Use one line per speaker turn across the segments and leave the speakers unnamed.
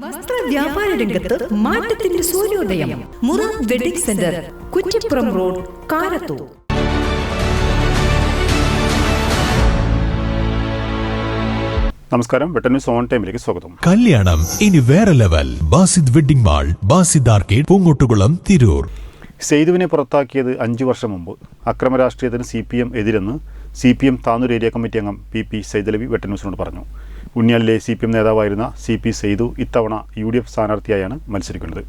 വസ്ത്ര വ്യാപാര രംഗത്ത് മാറ്റത്തിന്റെ സൂര്യോദയം. മുറ wedding centre Kuttippuram road Karathur.
നമസ്കാരം. വെട്ടൻ ന്യൂസ് ഓൺ ടൈമിലേക്ക് സ്വാഗതം.
കല്യാണം ഇനി വേറെ level. Basid wedding mall Basid arcade Poongottukulam Tirur.
സെയ്തുവിനെ പുറത്താക്കിയത് അഞ്ചു വർഷം മുമ്പ്. അക്രമ രാഷ്ട്രീയത്തിന് C P M എതിരെന്ന് C P M Tanur area committee അംഗം പി പി സൈദലവി വെട്ടൻ ന്യൂസിനോട് പറഞ്ഞു. ഉണ്ണിയാലിലെ സി പി എം നേതാവായിരുന്ന സി പി സെയ്തു ഇത്തവണ യു ഡി എഫ് സ്ഥാനാർത്ഥിയായാണ് മത്സരിക്കുന്നത്.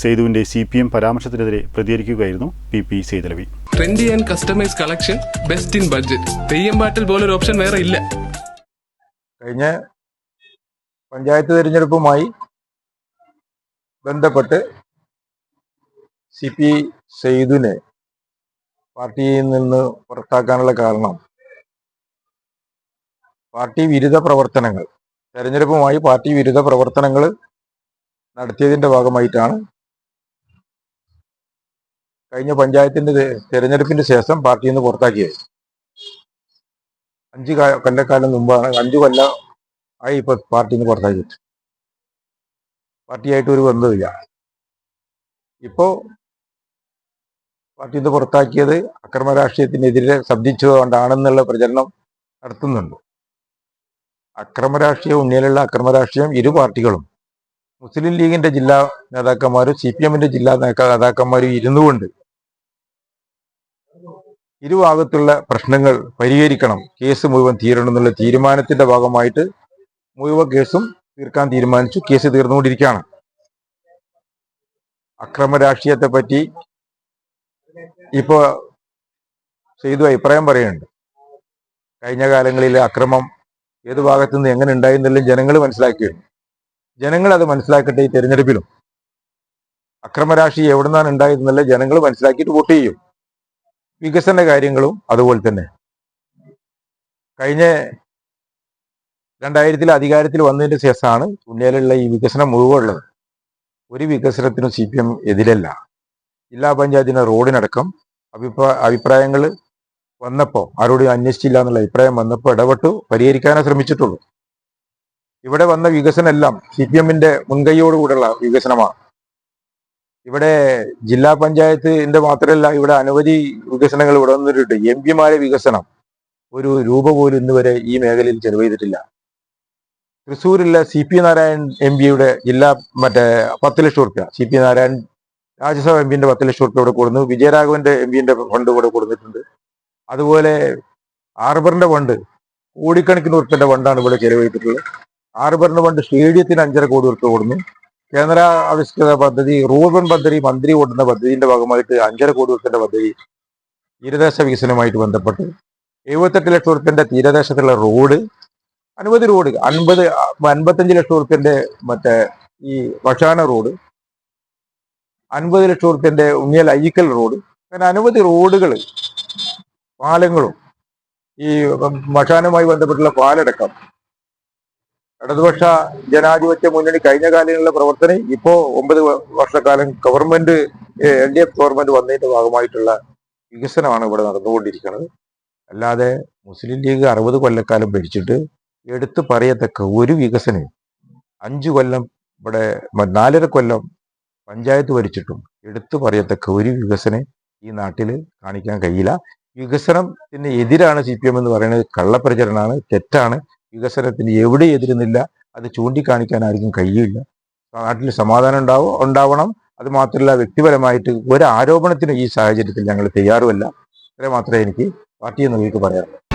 സെയ്തുവിന്റെ സി പി എം പരാമർശത്തിനെതിരെ പ്രതികരിക്കുകയായിരുന്നു P P Saidalavi
trendy and customise collection best in budget തെയ്യമ്പാട്ടിൽ പോലൊരു ഓപ്ഷൻ വേറെ ഇല്ല.
കഴിഞ്ഞ പഞ്ചായത്ത് തിരഞ്ഞെടുപ്പുമായി ബന്ധപ്പെട്ട് സി പി സെയ്തുവിനെ പാർട്ടിയിൽ നിന്ന് പുറത്താക്കാനുള്ള കാരണം പാർട്ടി വിരുദ്ധ പ്രവർത്തനങ്ങൾ. തെരഞ്ഞെടുപ്പുമായി പാർട്ടി വിരുദ്ധ പ്രവർത്തനങ്ങൾ നടത്തിയതിന്റെ ഭാഗമായിട്ടാണ് കഴിഞ്ഞ പഞ്ചായത്തിന്റെ തെ- തെരഞ്ഞെടുപ്പിന്റെ ശേഷം പാർട്ടിയിൽ നിന്ന് പുറത്താക്കിയത്. അഞ്ച് കൊല്ലക്കാലം മുമ്പാണ് അഞ്ചു കൊല്ലം ആയി ഇപ്പോൾ പാർട്ടിയിൽ നിന്ന് പുറത്താക്കിയത് പാർട്ടിയായിട്ട് ഒരു ബന്ധമില്ല ഇപ്പോ പാർട്ടിയിൽ നിന്ന് പുറത്താക്കിയത് അക്രമ രാഷ്ട്രീയത്തിനെതിരെ ശബ്ദിച്ചതുകൊണ്ടാണെന്നുള്ള പ്രചരണം നടത്തുന്നുണ്ട്. അക്രമ രാഷ്ട്രീയം അക്രമരാഷ്ട്രീയം അക്രമ രാഷ്ട്രീയം ഇരു പാർട്ടികളും. മുസ്ലിം ലീഗിന്റെ ജില്ലാ നേതാക്കന്മാരും സി പി എമ്മിന്റെ ജില്ലാ നേതാക്കന്മാരും ഇരുന്നുകൊണ്ട് ഇരുഭാഗത്തുള്ള പ്രശ്നങ്ങൾ പരിഹരിക്കണം. കേസ് മുഴുവൻ തീരണം എന്നുള്ള തീരുമാനത്തിന്റെ ഭാഗമായിട്ട് മുഴുവൻ കേസും തീർക്കാൻ തീരുമാനിച്ചു. കേസ് തീർന്നുകൊണ്ടിരിക്കുകയാണ്. അക്രമ രാഷ്ട്രീയത്തെ പറ്റി ഇപ്പോ ചെയ്തു അഭിപ്രായം പറയുന്നുണ്ട്. കഴിഞ്ഞ കാലങ്ങളിലെ അക്രമം ഏത് ഭാഗത്തു നിന്ന് എങ്ങനെ ഉണ്ടായി എന്നെല്ലാം ജനങ്ങൾ മനസ്സിലാക്കിയിരുന്നു ജനങ്ങൾ അത് മനസ്സിലാക്കട്ടെ ഈ തെരഞ്ഞെടുപ്പിലും. അക്രമരാശി രാഷ്ട്രീയം എവിടെ നിന്നാണ് ഉണ്ടായതെന്നല്ല ജനങ്ങൾ മനസ്സിലാക്കിയിട്ട് വോട്ട് ചെയ്യും. വികസന കാര്യങ്ങളും അതുപോലെ തന്നെ. കഴിഞ്ഞ രണ്ടായിരത്തിൽ അധികാരത്തിൽ വന്നതിന് ശേഷമാണ് ഉണ്ണിയിലുള്ള ഈ വികസനം മുഴുവുള്ളത് ഒരു വികസനത്തിനും സി പി എം എതിരല്ല. ജില്ലാ പഞ്ചായത്തിന് റോഡിനടക്കം അഭിപ്രായ അഭിപ്രായങ്ങൾ വന്നപ്പോൾ ആരോടും അന്വേഷിച്ചില്ല എന്നുള്ള അഭിപ്രായം വന്നപ്പോൾ ഇടപെട്ടു പരിഹരിക്കാനേ ശ്രമിച്ചിട്ടുള്ളൂ. ഇവിടെ വന്ന വികസനം എല്ലാം സി പി എമ്മിന്റെ മുൻകൈയോടുകൂടെയുള്ള വികസനമാണ്. ഇവിടെ ജില്ലാ പഞ്ചായത്തിന്റെ മാത്രമല്ല ഇവിടെ അനവധി വികസനങ്ങൾ ഇവിടെ വന്നിട്ടുണ്ട്. എം പിമാരെ വികസനം ഒരു രൂപ പോലും ഇന്ന് വരെ ഈ മേഖലയിൽ ചെലവ് ചെയ്തിട്ടില്ല തൃശ്ശൂരിലെ സി പി നാരായൺ എം പിയുടെ ജില്ലാ മറ്റേ പത്ത് ലക്ഷം റുപ്യ C P Narayan Rajya Sabha M പിന്റെ പത്ത് ലക്ഷം റുപ്യ ഇവിടെ കൊടുന്നു. വിജയരാഘവന്റെ എം പിന്റെ ഫണ്ട് ഇവിടെ കൊടുത്തിട്ടുണ്ട്. അതുപോലെ ആർബറിന്റെ ഫണ്ട് കോടിക്കണക്കിന് ഉറുപ്പിന്റെ ഫണ്ടാണ് ഇവിടെ ചെലവഴിച്ചിട്ടുള്ളത്. ആർബറിന്റെ ഫണ്ട് സ്റ്റേഡിയത്തിന് അഞ്ചര കോടി ഉറുപ്പ് കൊടുന്നു കേന്ദ്ര ആവിഷ്കൃത പദ്ധതി റൂറൽ പദ്ധതി മന്ത്രി കൊടുക്കുന്ന പദ്ധതിന്റെ ഭാഗമായിട്ട് അഞ്ചര കോടി ഉറുപ്പിന്റെ പദ്ധതി തീരദേശ വികസനവുമായിട്ട് ബന്ധപ്പെട്ട് എഴുപത്തെട്ട് ലക്ഷം ഉറുപ്പിന്റെ തീരദേശത്തുള്ള റോഡ് അൻപത് റോഡ് അൻപത് അൻപത്തഞ്ച് ലക്ഷം ഉറുപ്പിന്റെ മറ്റേ ഈ വഷാന റോഡ് അൻപത് ലക്ഷം ഉറുപ്പിന്റെ ഉണ്ണിയൽ അയ്യക്കൽ റോഡ് അങ്ങനെ അനവധി റോഡുകൾ പാലങ്ങളും ഈ മഷാനുമായി ബന്ധപ്പെട്ടുള്ള പാലടക്കം. ഇടതുപക്ഷ ജനാധിപത്യ മുന്നണി കഴിഞ്ഞ കാലങ്ങളിലെ പ്രവർത്തനം ഇപ്പോ ഒമ്പത് വർഷക്കാലം government L D F government വന്നതിന്റെ ഭാഗമായിട്ടുള്ള വികസനമാണ് ഇവിടെ നടന്നുകൊണ്ടിരിക്കുന്നത്. അല്ലാതെ മുസ്ലിം ലീഗ് അറുപത് കൊല്ലക്കാലം ഭരിച്ചിട്ട് എടുത്തു പറയത്തക്ക ഒരു വികസനം അഞ്ചു കൊല്ലം ഇവിടെ നാലര കൊല്ലം പഞ്ചായത്ത് ഭരിച്ചിട്ടും എടുത്തു പറയത്തക്ക ഒരു വികസനം ഈ നാട്ടിൽ കാണിക്കാൻ കഴിയില്ല. വികസനത്തിന് എതിരാണ് സി പി എം എന്ന് പറയുന്നത്. കള്ളപ്രചരണമാണ് തെറ്റാണ്. വികസനത്തിന് എവിടെ എതിരുന്നില്ല. അത് ചൂണ്ടിക്കാണിക്കാൻ ആർക്കും കഴിയില്ല. നാട്ടിൽ സമാധാനം ഉണ്ടാവും ഉണ്ടാവണം. അത് മാത്രമല്ല വ്യക്തിപരമായിട്ട് ഒരു ആരോപണത്തിനും ഈ സാഹചര്യത്തിൽ ഞങ്ങൾ തയ്യാറുമല്ല. ഇത്ര മാത്രമേ എനിക്ക് പാർട്ടി എന്നുള്ളവർക്ക് പറയാറുള്ളൂ